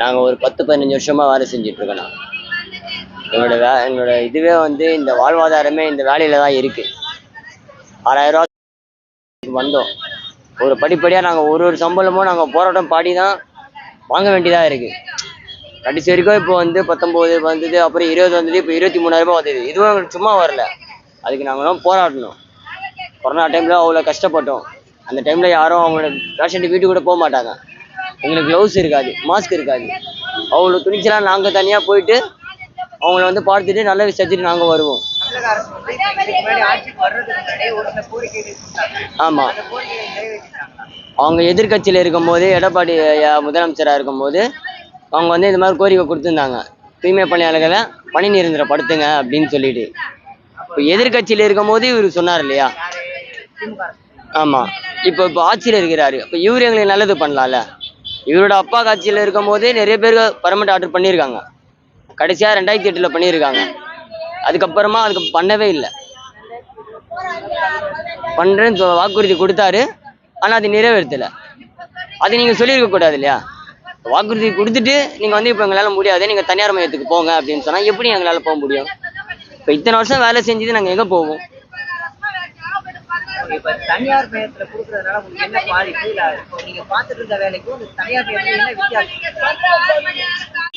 நாங்கள் ஒரு பத்து பதினஞ்சு வருஷமா வேலை செஞ்சுட்டு இருக்கோம் நான் எங்களோட வே எங்களோட இதுவே வந்து இந்த வாழ்வாதாரமே இந்த வேலையில தான் இருக்கு. ஆறாயிரம் ரூபா வந்தோம். ஒரு படிப்படியாக நாங்கள் ஒரு ஒரு சம்பளமும் நாங்கள் போராட்டம் பாடி தான் வாங்க வேண்டியதாக இருக்கு. கடைசி வரைக்கும் இப்போ வந்து பத்தொம்போது வந்தது அப்புறம் இருபது வந்தது இப்போ இருபத்தி மூணாயிரம் ரூபாய் வந்தது. இதுவும் எங்களுக்கு சும்மா வரல. அதுக்கு நாங்களும் போராடணும். கொரோனா டைமில் அவ்வளோ கஷ்டப்பட்டோம். அந்த டைமில் யாரும் அவங்களோட பேஷண்ட்டு வீட்டுக்கு கூட போக மாட்டாங்க. எங்களுக்கு க்ளவுஸ் இருக்காது மாஸ்க் இருக்காது. அவ்வளோ துணிச்சலாக நாங்கள் தனியாக போயிட்டு அவங்கள வந்து பார்த்துட்டு நல்லா விசாரிச்சுட்டு நாங்கள் வருவோம். ஆமாம் அவங்க எதிர்கட்சியில் இருக்கும்போது எடப்பாடி முதலமைச்சராக இருக்கும்போது அவங்க வந்து இந்த மாதிரி கோரிக்கை கொடுத்துருந்தாங்க. தூய்மை பணியாளர்களை பணி நிரந்தரப்படுத்துங்க அப்படின்னு சொல்லிட்டு. இப்போ எதிர்கட்சியில் இருக்கும்போது இவர் சொன்னார் இல்லையா? ஆமாம் இப்போ இப்போ ஆட்சியில் இருக்கிறாரு. இப்போ இவர் எங்களுக்கு நல்லது பண்ணலாம்ல? இவரோட அப்பா ஆட்சியில் இருக்கும்போதே நிறைய பேர் பர்மனெண்ட் ஆர்டர் பண்ணியிருக்காங்க. கடைசியாக ரெண்டாயிரத்தி எட்டில் பண்ணியிருக்காங்க. அதுக்கப்புறமா அதுக்கு பண்ணவே இல்லை. பண்ணுறேன்னு சொ- வாக்குறுதி கொடுத்தாரு. ஆனால் அது நிறைவேற்றலை அது நீங்கள் சொல்லியிருக்க கூடாது இல்லையா? வாக்குறுதி கொடுத்துட்டு நீங்கள் வந்து இப்போ எங்களால் முடியாது நீங்கள் தனியார் மையத்துக்கு போங்க அப்படின்னு சொன்னால் எப்படி எங்களால் போக முடியும்? இப்போ இத்தனை வருஷம் வேலை செஞ்சது நாங்கள் எங்கே போவோம்? இப்போ தனியார் மையத்தில் கொடுக்கறதுனால உங்களுக்கு என்ன பாதிப்பு இல்லை நீங்கள் பார்த்துட்டு இருந்த வேலைக்கும் இந்த தனியார் மையத்தில் என்ன வித்தியாசம்?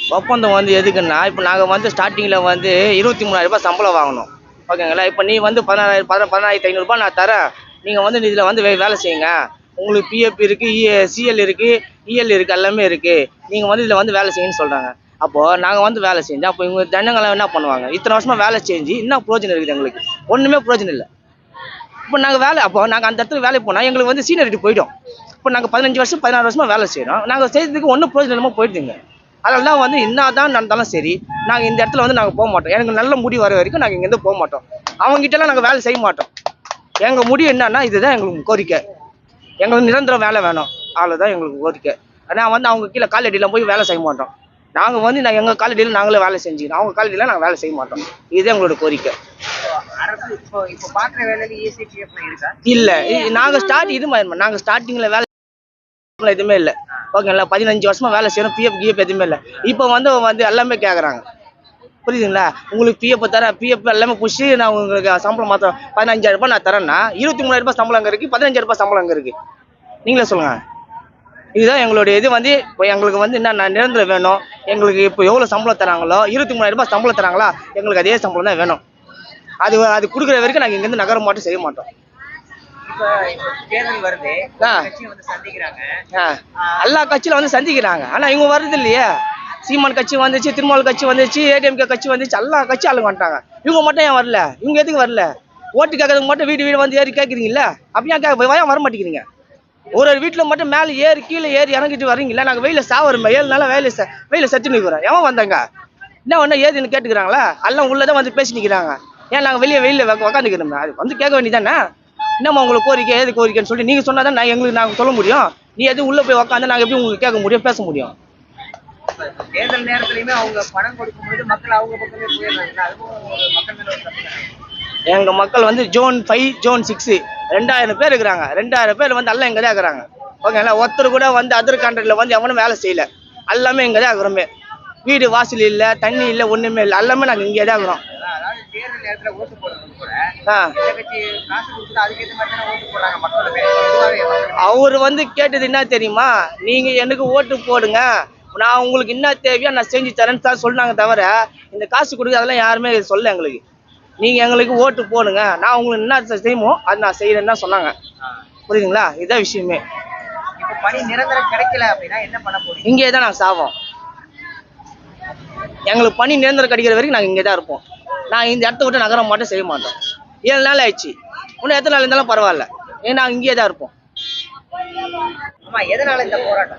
ஒப்பந்தம் வந்து எதுக்குன்னா இப்போ நாங்கள் வந்து ஸ்டார்டிங்கில் வந்து இருபத்தி மூணாயிரம் ரூபாய் சம்பளம் வாங்கணும். ஓகேங்களா? இப்போ நீ வந்து பதினாறாயிரம் பதினா பதினாயிரத்தி ஐநூறுரூபா நான் தரேன். நீங்கள் வந்து இதில் வந்து வே- வேலை செய்யுங்க. உங்களுக்கு பிஎஃப் இருக்குது சிஎல் இருக்குது இஎல் இருக்குது எல்லாமே இருக்குது நீங்கள் வந்து இதில் வந்து வேலை செய்யுன்னு சொல்கிறாங்க அப்போது நாங்கள் வந்து வேலை செஞ்சோம் அப்போ இவங்க ஜனங்களாம் என்ன பண்ணுவாங்க? இத்தனை வருஷமாக வேலை செஞ்சு என்ன ப்ரோஜனம் இருக்குது எங்களுக்கு. ஒன்றுமே ப்ரோஜனம் இல்லை. இப்போ நாங்கள் வேலை அப்போ நாங்கள் அந்த இடத்துல வேலைக்கு போனால் எங்களுக்கு வந்து சீனியரிட்டி போயிடும். இப்போ நாங்கள் பதினஞ்சு வருஷம் பதினாறு வருஷமாக வேலை செய்கிறோம் நாங்கள் செய்கிறதுக்கு ஒன்றும் பிரயோஜனம் போயிடுதுங்க. அதனால தான் வந்து என்ன தான் நடந்தாலும் சரி நாங்கள் இந்த இடத்துல வந்து நாங்கள் போக மாட்டோம். எனக்கு நல்ல முடி வர வரைக்கும் நாங்கள் இங்கேருந்து போக மாட்டோம். அவங்ககிட்டலாம் நாங்கள் வேலை செய்ய மாட்டோம். எங்கள் முடிவு என்னன்னா இதுதான் எங்களுக்கு கோரிக்கை. எங்களுக்கு நிரந்தரம் வேலை வேணும். அவ்வளோதான் எங்களுக்கு கோரிக்கை. ஆனால் வந்து அவங்க கீழே காலடியில் போய் வேலை செய்ய மாட்டோம். நாங்கள் வந்து நாங்கள் எங்கள் காலடியில் நாங்களே வேலை செஞ்சுக்கணும் அவங்க காலடியில் நாங்கள் வேலை செய்ய மாட்டோம். இதுதான் எங்களோட கோரிக்கை. இப்போ இப்போ பாக்குற வேலையில இசிபிஎஃப் இருக்கா? இல்ல நாங்க ஸ்டார்ட் இது மாதிரி நாங்க ஸ்டார்டிங்ல வேலை எதுவுமே இல்ல. ஓகேங்களா பதினஞ்சு வருஷமா வேலை செய்யணும் பிஎஃப் கிஎஃப் எதுவுமே இல்ல. இப்போ வந்து வந்து எல்லாமே கேக்குறாங்க. புரியுதுங்களா? உங்களுக்கு பிஎஃப் தரேன் பிஎஃப் எல்லாமே புஷி நான் உங்களுக்கு சம்பளம் மாத்திரம் பதினஞ்சாயிரம் ரூபாய் நான் தரேன்னா இருபத்தி மூணாயிரம் ரூபாய் சம்பளம் அங்க இருக்கு பதினஞ்சாயிரம் ரூபாய் சம்பளம் அங்க இருக்கு. நீங்களே சொல்லுங்க. இதுதான் எங்களுடைய இது வந்து இப்போ எங்களுக்கு வந்து என்ன நிரந்தரம் வேணும். எங்களுக்கு இப்போ எவ்வளோ சம்பளம் தராங்களோ இருபத்தி மூணாயிரம் ரூபாய் சம்பளம் தராங்களா எங்களுக்கு அதே சம்பளம் தான் வேணும். அது அது கொடுக்குற வரைக்கும் நாங்கள் இங்கேருந்து நகர மாட்டோம் செய்ய மாட்டோம். தேர்தல் வருது. எல்லா கட்சியில வந்து சந்திக்கிறாங்க. ஆனா இவங்க வர்றது இல்லையே. சீமான் கட்சி வந்துச்சு திருமாவளவன் கட்சி வந்துச்சு ஏடிஎம்கே கட்சி வந்துச்சு எல்லா கட்சி ஆளுங்க வந்துட்டாங்க. இவங்க மட்டும் ஏன் வரல? இவங்க எதுக்கு வரல? ஓட்டு கேட்கறதுக்கு மட்டும் வீடு வீடு வந்து ஏறி கேட்குறீங்கல்ல? அப்ப ஏன் வர மாட்டேங்கிறீங்க? ஒரு ஒரு வீட்டில் மட்டும் மேலே ஏறி கீழே ஏறி இறங்கிட்டு வர்றீங்களா நாங்கள் வெயில சாவறோம் ஏழு நாளாக வெயில வெயில செத்து நிற்கிறோம் எவன் வந்தாங்க? என்ன ஒன்று ஏதுன்னு கேட்டுக்கிறாங்களா? எல்லாம் உள்ளதான் வந்து பேசி நிற்கிறாங்க ஏன் நாங்கள் வெளியே வெயில உக்காந்துக்கிறோம் அது வந்து கேட்க வேண்டியதானே என்னம்மா உங்களுக்கு கோரிக்கை ஏது கோரிக்கைன்னு சொல்லி நீங்கள் சொன்னால் தான் நான் எங்களுக்கு நாங்கள் சொல்ல முடியும். நீ எதுவும் உள்ளே போய் உக்காந்து நாங்கள் எப்படி உங்களுக்கு கேட்க முடியும் பேச முடியும்? தேர்தல் நேரத்துலயுமே அவங்க பணம் கொடுக்கும்போது மக்கள் அவங்க பக்கமே போயிடுறாங்க. அதுவும் மக்கள் மேல ஒரு தப்பு. தானே. எங்க மக்கள் வந்து ஜோன் ஃபைவ் ஜோன் சிக்ஸ். ரெண்டாயிரம் பேர் இருக்கிறாங்க. ரெண்டாயிரம் பேர் வந்து எல்லாம் இங்கே தான் இருக்கிறாங்க. ஓகேங்களா? ஒருத்தர் கூட வந்து அதர் கான்ட்ராக்டில் வந்து எவனும் வேலை செய்யல. எல்லாமே இங்கே தான் இருக்கிறோமே. வீடு வாசல் இல்லை தண்ணி இல்லை ஒன்றுமே இல்லை. எல்லாமே நாங்கள் இங்கே தான் இருக்கிறோம். நேரத்துல ஓட்டு போடுறது கூட அவர் வந்து கேட்டது என்ன தெரியுமா? நீங்க எனக்கு ஓட்டு போடுங்க. நான் உங்களுக்கு என்ன தேவையோ நான் செஞ்சு தரேன்னு தான் சொன்னாங்க தவிர இந்த காசு கொடுக்க அதெல்லாம் யாருமே சொல்ல எங்களுக்கு. நீங்க எங்களுக்கு ஓட்டு போடுங்க. நான் உங்களுக்கு என்ன செய்யுமோ அது நான் செய்யறேன்னு தான் சொன்னாங்க. புரியுதுங்களா? இதுதான் விஷயமே. பணி நிரந்தரம் கிடைக்கல அப்படின்னா என்ன பண்ண போறீங்க? இங்கே தான் நாங்கள் சாவோம். எங்களுக்கு பணி நிரந்தரம் கிடைக்கிற வரைக்கும் நாங்கள் இங்கே தான் இருப்போம். நான் இந்த இடத்த விட்டு நகர மாட்டோம் செய்ய மாட்டோம். ஏழு நாள் ஆயிடுச்சு. இன்னும் எத்தனை நாள் இருந்தாலும் பரவாயில்ல. ஏன்னா நாங்கள் இங்கே தான் இருப்போம். ஆமா எதனால இந்த போராட்டம்?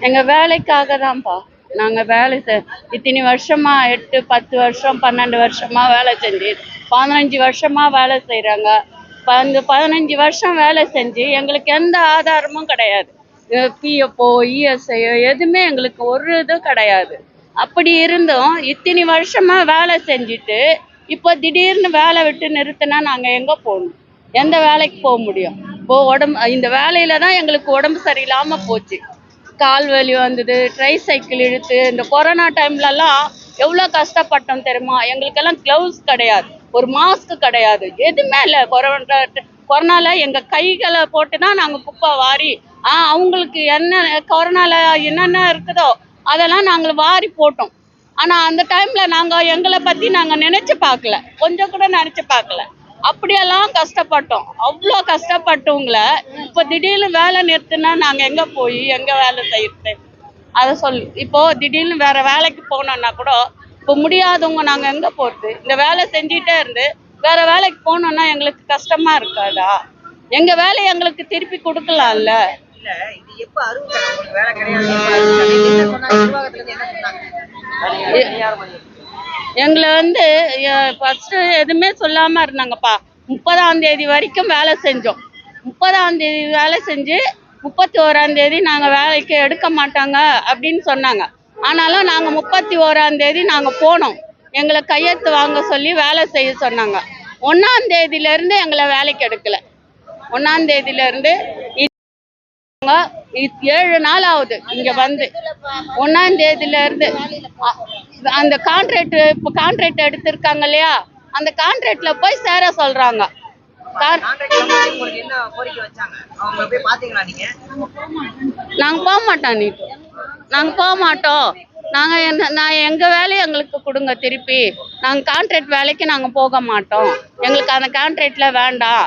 எங்க வேலைக்காக தான்ப்பா. நாங்க வேலை செ- இத்தனை வருஷமா எட்டு பத்து வருஷம் பன்னெண்டு வருஷமா வேலை செஞ்சு பதினஞ்சு வருஷமா வேலை செய்றாங்க. அந்த பதினஞ்சு வருஷம் வேலை செஞ்சு எங்களுக்கு எந்த ஆதாரமும் கிடையாது. பிஎஃப்ஓ இஎஸ்ஐயோ எதுவுமே எங்களுக்கு ஒரு இதுவும் கிடையாது. அப்படி இருந்தும் இத்தனை வருஷமா வேலை செஞ்சுட்டு இப்போ திடீர்னு வேலை விட்டு நிறுத்தினா நாங்கள் எங்கே போகணும்? எந்த வேலைக்கு போக முடியும்? இப்போ உடம்பு இந்த வேலையில தான் எங்களுக்கு உடம்பு சரியில்லாமல் போச்சு. கால் வலி வந்தது ட்ரை சைக்கிள் இழுத்து இந்த கொரோனா டைம்லலாம் எவ்வளோ கஷ்டப்பட்டோம் தெரியுமா? எங்களுக்கெல்லாம் க்ளவுஸ் கிடையாது. ஒரு மாஸ்க் கிடையாது. எதுவுமே இல்லை கொரோனா கொரோனால எங்கள் கைகளை போட்டு தான் நாங்கள் குப்பை வாரி ஆ அவங்களுக்கு என்ன கொரோனால என்னென்ன இருக்குதோ அதெல்லாம் நாங்கள் வாரி போட்டோம். ஆனால் அந்த டைமில் நாங்கள் எங்களை பற்றி நாங்கள் நினச்சி பார்க்கல. கொஞ்சம் கூட நினச்சி பார்க்கல. அப்படியெல்லாம் கஷ்டப்பட்டோம். அவ்வளோ கஷ்டப்பட்டவங்கள இப்போ திடீர்னு வேலை நிறுத்தினா நாங்கள் எங்கே போய் எங்கே வேலை செய்யறது? அதை சொல் இப்போது திடீர்னு வேறு வேலைக்கு போனோன்னா கூட இப்போ முடியாதவங்க நாங்கள் எங்கே போகிறது இந்த வேலை செஞ்சுட்டே இருந்து வேறு வேலைக்கு போகணுன்னா எங்களுக்கு கஷ்டமாக இருக்காதா? எங்கள் வேலையை எங்களுக்கு திருப்பி கொடுக்கலாம்ல? இல்ல இது எப்ப உங்களுக்கு வேலை கிடையாது. என்ன சொன்னாங்க நிர்வாகத்துல இருந்து என்ன சொன்னாங்க? எங்களை வந்து ஃபர்ஸ்ட் எதுவுமே சொல்லாம இருந்தாங்கப்பா. முப்பதாம் தேதி வரைக்கும் வேலை செஞ்சோம். முப்பதாம் தேதி வேலை செஞ்சு முப்பத்தி ஓராம் தேதி நாங்க வேலைக்கு எடுக்க மாட்டாங்க அப்படின்னு சொன்னாங்க. ஆனாலும் நாங்க முப்பத்தி ஓராம் தேதி நாங்க போனோம். எங்களை கையெழுத்து வாங்க சொல்லி வேலை செய்ய சொன்னாங்க. ஒன்றாம் தேதியிலேருந்து எங்களை வேலைக்கு எடுக்கல. ஒன்றாம் தேதியிலேருந்து ஏழு நாள் ஆகுது இங்க வந்து. ஒன்னாம் தேதியில இருந்து அந்த கான்ட்ராக்ட் இப்போ கான்ட்ராக்ட் எடுத்திருக்காங்க இல்லையா? அந்த கான்ட்ராக்ட்ல போய் சேர சொல்றாங்க. நாங்க போக மாட்டோம் நீ. நாங்க போக மாட்டோம். நாங்க என்ன நான் எங்க வேலையை எங்களுக்கு கொடுங்க திருப்பி. நாங்க கான்ட்ராக்ட் வேலைக்கு நாங்க போக மாட்டோம். எங்களுக்கு அந்த கான்ட்ராக்ட்ல வேண்டாம்.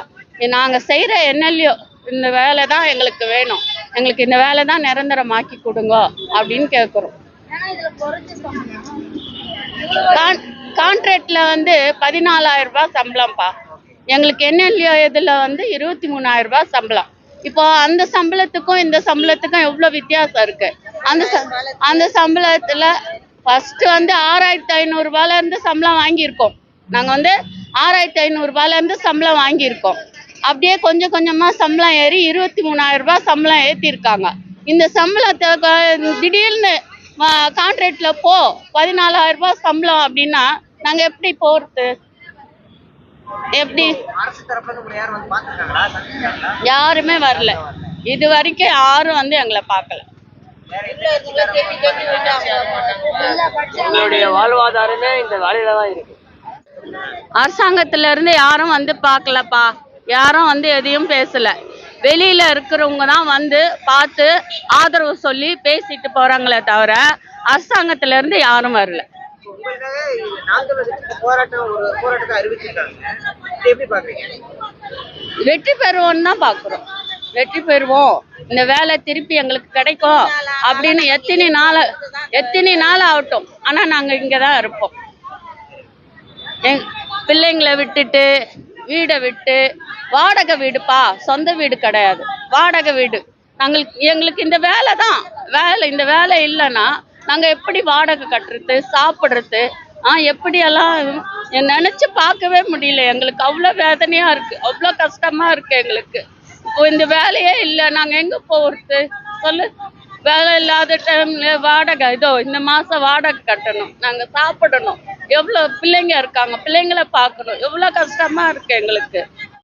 நாங்க செய்யற என்னலையோ இந்த வேலை தான் எங்களுக்கு வேணும். எங்களுக்கு இந்த வேலை தான் நிரந்தரமாக்கி கொடுங்க அப்படின்னு கேட்குறோம் கான்ட்ராக்டில் வந்து பதினாலாயிரம் ரூபாய் சம்பளம்ப்பா. எங்களுக்கு என்எல்ஏ இதுல வந்து இருபத்தி மூணாயிரம் ரூபாய் சம்பளம். இப்போ அந்த சம்பளத்துக்கும் இந்த சம்பளத்துக்கும் எவ்வளவு வித்தியாசம் இருக்கு? அந்த ச- அந்த சம்பளத்துல ஃபர்ஸ்ட் வந்து ஆறாயிரத்தி ஐநூறு இருந்து சம்பளம் வாங்கியிருக்கோம். நாங்க வந்து ஆறாயிரத்தி ஐநூறு இருந்து சம்பளம் வாங்கியிருக்கோம். அப்படியே கொஞ்சம் கொஞ்சமா சம்பளம் ஏறி இருபத்தி மூணாயிரம் ரூபாய் சம்பளம் ஏத்திருக்காங்க. இந்த சம்பளத்தை திடீர்னு கான்ட்ராக்ட்ல போ பதினாலாயிரம் ரூபாய் சம்பளம் அப்படின்னா நாங்க எப்படி போறது? எப்படி? யாரும் வரல. இது வரைக்கும் யாரும் வந்து எங்களை பார்க்கல. எங்களுடைய வாழ்வாதாரமே இந்த வேலையில தான் இருக்கு. அரசாங்கத்துல இருந்து யாரும் வந்து பார்க்கலப்பா. யாரும் வந்து எதையும் பேசல. வெளியில இருக்கிறவங்க தான் வந்து பார்த்து ஆதரவு சொல்லி பேசிட்டு போறாங்களே தவிர அரசாங்கத்துல இருந்து யாரும் வரல. நாங்கள் வெற்றி பெறுவோம்னு தான் பார்க்குறோம். வெற்றி பெறுவோம். இந்த வேலை திருப்பி எங்களுக்கு கிடைக்கும் அப்படின்னு எத்தனை நாள் எத்தனை நாள் ஆகட்டும். ஆனா நாங்க இங்க தான் இருப்போம். எங் பிள்ளைங்களை விட்டுட்டு வீடை விட்டு வாடகை வீடுப்பா சொந்த வீடு கிடையாது. வாடகை வீடு. நாங்களுக்கு எங்களுக்கு இந்த வேலை தான். வேலை இந்த வேலை இல்லைன்னா நாங்கள் எப்படி வாடகை கட்டுறது சாப்பிட்றது? ஆ எப்படியெல்லாம் நினச்சி பார்க்கவே முடியல. எங்களுக்கு அவ்வளோ வேதனையாக இருக்குது அவ்வளோ கஷ்டமாக இருக்குது எங்களுக்கு. இப்போ இந்த வேலையே இல்லை. நாங்கள் எங்கே போகிறது சொல்லு. வேலை இல்லாத டைமில் வாடகை இதோ இந்த மாதம் வாடகை கட்டணும். நாங்கள் சாப்பிடணும். எவ்வளவு பிள்ளைங்க இருக்காங்க பிள்ளைங்களை பார்க்கணும். எவ்வளவு கஷ்டமா இருக்கு எங்களுக்கு.